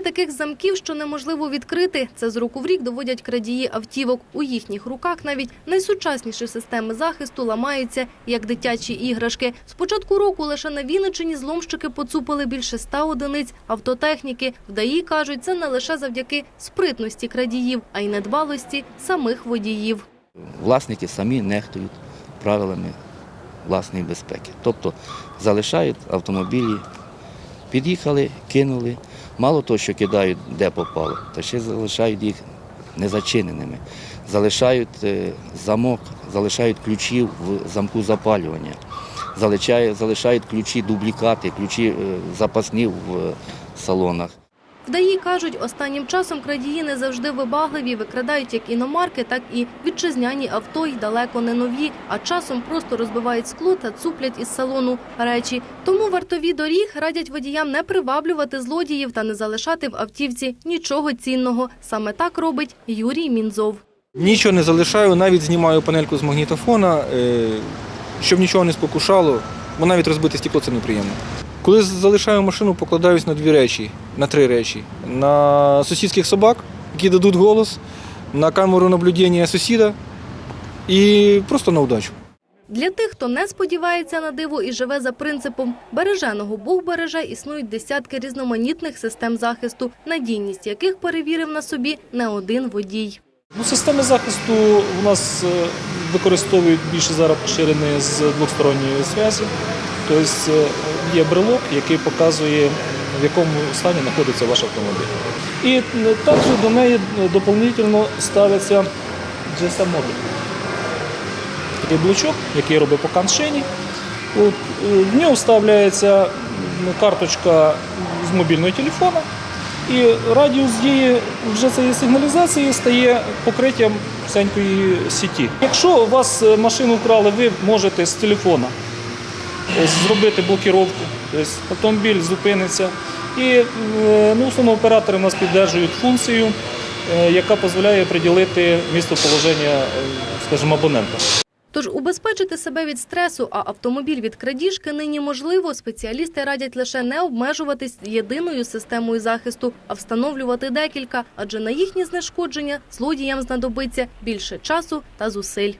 Таких замків, що неможливо відкрити. Це з року в рік доводять крадії автівок. У їхніх руках навіть найсучасніші системи захисту ламаються, як дитячі іграшки. З початку року лише на Вінниччині зломщики поцупили більше ста одиниць автотехніки. Вдаї кажуть, це не лише завдяки спритності крадіїв, а й недбалості самих водіїв. Власники самі нехтують правилами власної безпеки. Тобто залишають автомобілі, під'їхали, кинули. Мало того, що кидають де попало, та ще залишають їх незачиненими. Залишають е, замок, залишають ключі в замку запалювання, залишають, залишають ключі, дублікати, ключі е, запасні в е, салонах. Вдаї кажуть, останнім часом крадії не завжди вибагливі, викрадають як іномарки, так і вітчизняні авто й далеко не нові, а часом просто розбивають скло та цуплять із салону речі. Тому вартові доріг радять водіям не приваблювати злодіїв та не залишати в автівці нічого цінного. Саме так робить Юрій Мінзов. Нічого не залишаю, навіть знімаю панельку з магнітофона, е, щоб нічого не спокушало, бо навіть розбите стекло це неприємно. Коли залишаю машину, покладаюсь на дві речі, на три речі: на сусідських собак, які дадуть голос, на камеру наблюдення сусіда і просто на удачу. Для тих, хто не сподівається на диво і живе за принципом «береженого Бог береже», існують десятки різноманітних систем захисту, надійність яких перевірив на собі не один водій. Ну, системи захисту у нас е, використовують більше зараз поширені з двосторонньої зв'язі. Тобто е, є брелок, який показує, в якому стані знаходиться ваш автомобіль. І е, також до неї доповнительно ставиться GSM-модуль. Такий блочок, який робить по каншині. От, е, в нього вставляється карточка з мобільного телефона. І радіус дії вже цієї сигналізації стає покриттям всенької сіті. Якщо у вас е, машину вкрали, ви можете з телефона е, зробити блокіровку, автомобіль зупиниться. І е, ну, основно оператори у нас підтримують функцію, е, яка дозволяє приділити місцеположення, е, скажімо, абонента. Тож убезпечити себе від стресу, а автомобіль від крадіжки нині можливо. Спеціалісти радять лише не обмежуватись єдиною системою захисту, а встановлювати декілька, адже на їхнє знешкодження злодіям знадобиться більше часу та зусиль.